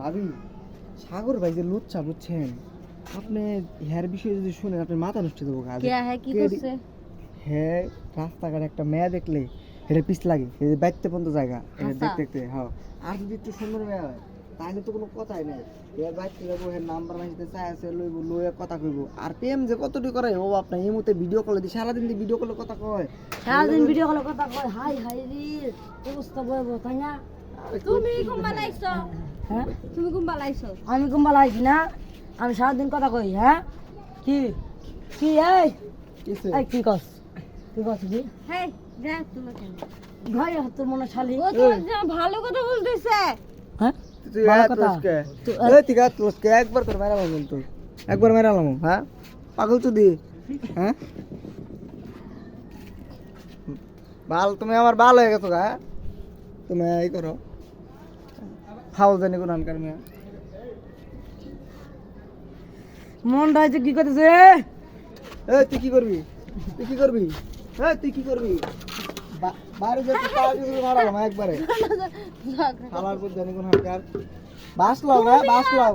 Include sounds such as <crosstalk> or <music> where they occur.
ভাবি সাগর ভাই যে লুচ্ছা বুঝছেন? আপনি হ্যার বিষয়ে যদি শুনেন আপনি মাথা নষ্ট দেবো কাজ। হ্যাঁ কি করছে? হ্যাঁ রাস্তাঘাটে একটা মেয়ে দেখলে এটা পিস লাগে এই যে বাইতে পর্যন্ত জায়গা এটা আচ্ছা। দেখতে দেখতে হ্যাঁ। আর যদি একটু সুন্দর মেয়ে হয় তাহলে তো কোনো কথাই নাই। এর বাইতে যাব এর নাম্বার মাইতে চাই আছে লইব লইয়া কথা কইব। আর প্রেম যে কতটি করে ও আপনার এই মুহূর্তে ভিডিও কলে দিই সারাদিন দিয়ে ভিডিও কলে কথা কয়। সারাদিন ভিডিও কলে কথা কয়। হাই হাই রে অবস্থা বলব তাই না? তুমি কুম্বা হ্যাঁ? তুমি লাইছো? আমি লাগছি না? আমি সারাদিন কথা কই হ্যাঁ? কি? কি এই? এই কি কস? কি কস কি হেই দেখ তুমি কেন? ভাই তোর মনে শালি। ও তো ভালো কথা বলতেছে। হ্যাঁ? তুই ভালো কথা। তুই- এই ঠিক আছে লস্কে, একবার করে একবার হ্যাঁ? পাগল চুদি হ্যাঁ? ভালো তুমি আমার ভালো হয়ে গেছো গা হ্যাঁ? তুমি এই করো। খাও জানি কোন আনকার মেয়ে? মন হয়েছে কি করতেছে? এ তুই কি করবি? তুই কি করবি? এ তুই কি করবি? বাইরে যেতে করে মারালাম একবারে। <laughs> খালার পর জানি কোন আনকার বাস লাও না বাস লাও